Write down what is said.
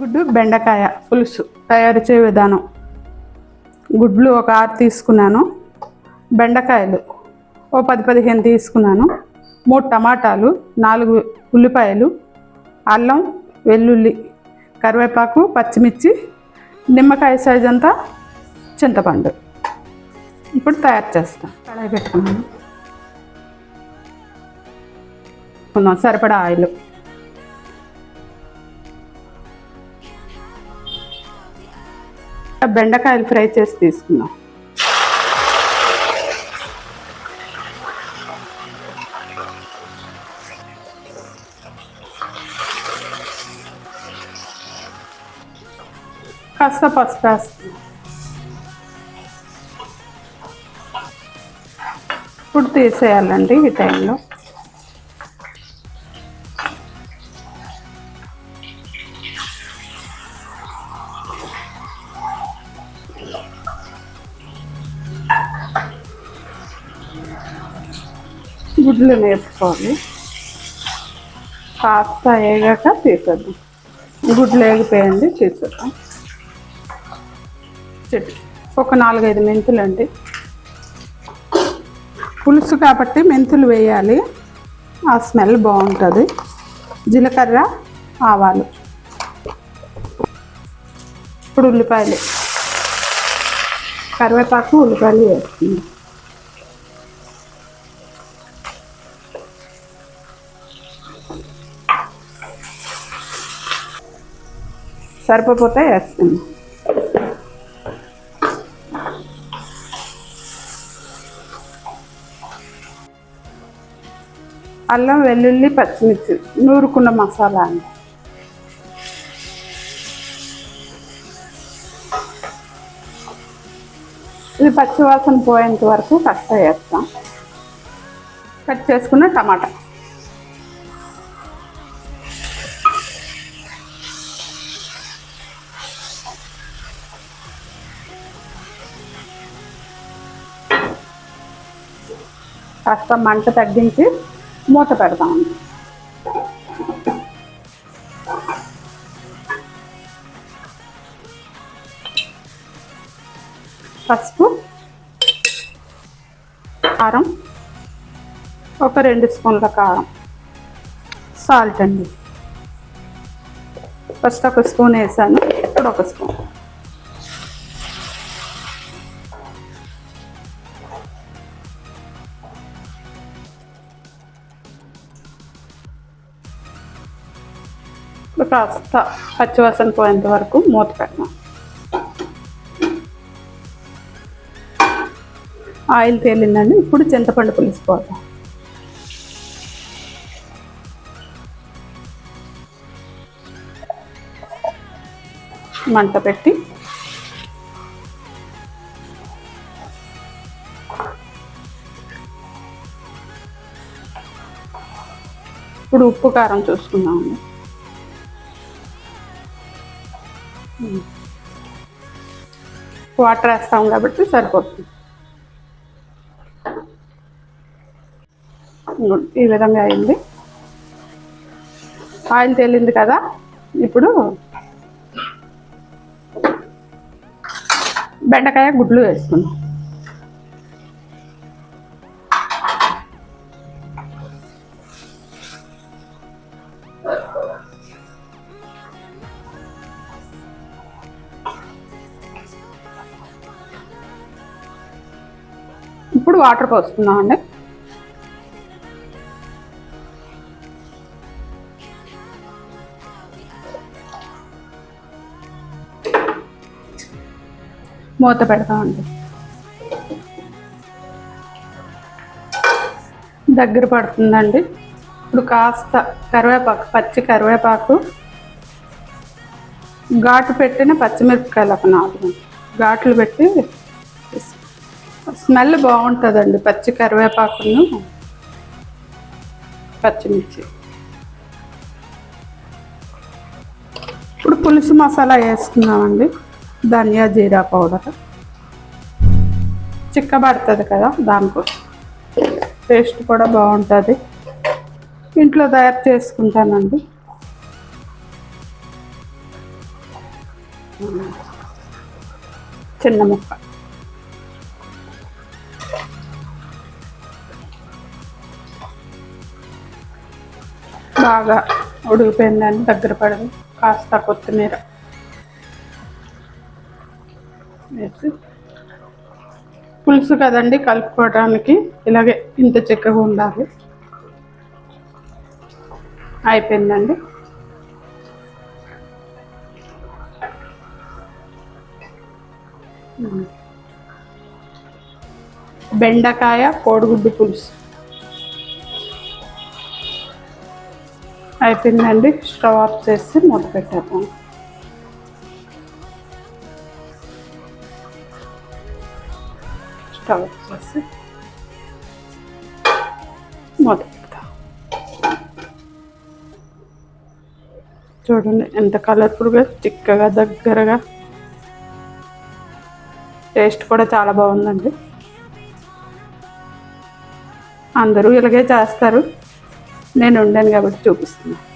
గుడ్డు బెండకాయ పులుసు తయారు చేయ విధానం. గుడ్లు ఒక ఆరు తీసుకున్నాను. బెండకాయలు ఓ పది పదిహేను తీసుకున్నాను. మూడు టమాటాలు నాలుగు ఉల్లిపాయలు అల్లం వెల్లుల్లి కరివేపాకు పచ్చిమిర్చి నిమ్మకాయ సైజ్ అంతా చింతపండు. ఇప్పుడు తయారు చేస్తాను కళాయి పెట్టుకున్నాను. పెట్టుకున్నాం. సరిపడా ఆయిల్. బెండకాయలు ఫ్రై చేసి తీసుకుందాం కాస్త పసుపు వేస్తున్నాం. ఇప్పుడు తీసేయాలండి ఈ టైంలో. గుడ్లు నేర్చుకోవాలి. కాస్త వేగాక తీసేద్దాం గుడ్లు వేగిపోయండి తీసేద్దాం చెట్టు. ఒక నాలుగైదు మెంతులు అండి. పులుసు కాబట్టి మెంతులు వేయాలి. ఆ స్మెల్ బాగుంటుంది. జీలకర్ర ఆవాలు. ఇప్పుడు ఉల్లిపాయలు. కరివేపాకు ఉల్లిపాయలు వేస్తుంది సరిపోతే వేస్తుంది అల్లం వెల్లుల్లి పచ్చిమిర్చి నూరుకున్న మసాలా అండి. ఇది పచ్చివాసన పోయేంత వరకు కష్ట వేస్తాం కట్ చేసుకున్న టమాటా. కాస్త మంట తగ్గించి మూత పెడతామండి పసుపు కారం ఒక రెండు స్పూన్ల కారం సాల్ట్ అండి. ఫస్ట్ ఒక స్పూన్ వేసాను ఇప్పుడు ఒక స్పూన్. ఇప్పుడు కాస్త పచ్చివాసన పోయేంత వరకు మూత పెడదాం. ఆయిల్ తేలిందండి ఇప్పుడు చింతపండు పులుసు పోతాం మంట పెట్టి ఇప్పుడు ఉప్పు కారం చూసుకుందామండి. వాటర్ వేస్తాం కాబట్టి సరిపోతుంది. ఈ విధంగా అయింది. ఆయిల్ తేలింది కదా? ఇప్పుడు బెండకాయ గుడ్లు వేసుకున్నాం ఇప్పుడు వాటర్ పోసుకుందాం అండి? మూత పెడతామండి దగ్గర పడుతుందండి. ఇప్పుడు కాస్త కరివేపాకు పచ్చి కరివేపాకు. ఘాటు పెట్టిన పచ్చిమిరపకాయలు ఒక నాలుగు. ఘాట్లు పెట్టి స్మెల్ బాగుంటుందండి పచ్చి కరివేపాకును. పచ్చిమిర్చి. ఇప్పుడు పులుసు మసాలా వేసుకున్నామండి ధనియా జీరా పౌడర్. చిక్కబడుతుంది కదా దానికోసం టేస్ట్ కూడా బాగుంటుంది. ఇంట్లో తయారు చేసుకుంటానండి. చిన్న ముక్క. బాగా ఉడికిపోయిందని దగ్గర పడదు. కాస్త కొత్తిమీర వేసి. పులుసు కదండి కలుపుకోవడానికి ఇలాగే ఇంత చిక్కగా ఉండాలి. అయిపోయిందండి. బెండకాయ కోడిగుడ్డు పులుసు. అయిపోయిందండి. స్టవ్ ఆఫ్ చేసి మూత పెట్టాము స్టవ్ ఆఫ్ చేసి మూత పెడతాం. చూడండి ఎంత కలర్ఫుల్గా చిక్కగా దగ్గరగా. టేస్ట్ కూడా చాలా బాగుందండి. అందరూ ఇలాగే చేస్తారు. నేను ఉండను కాబట్టి చూపిస్తున్నాను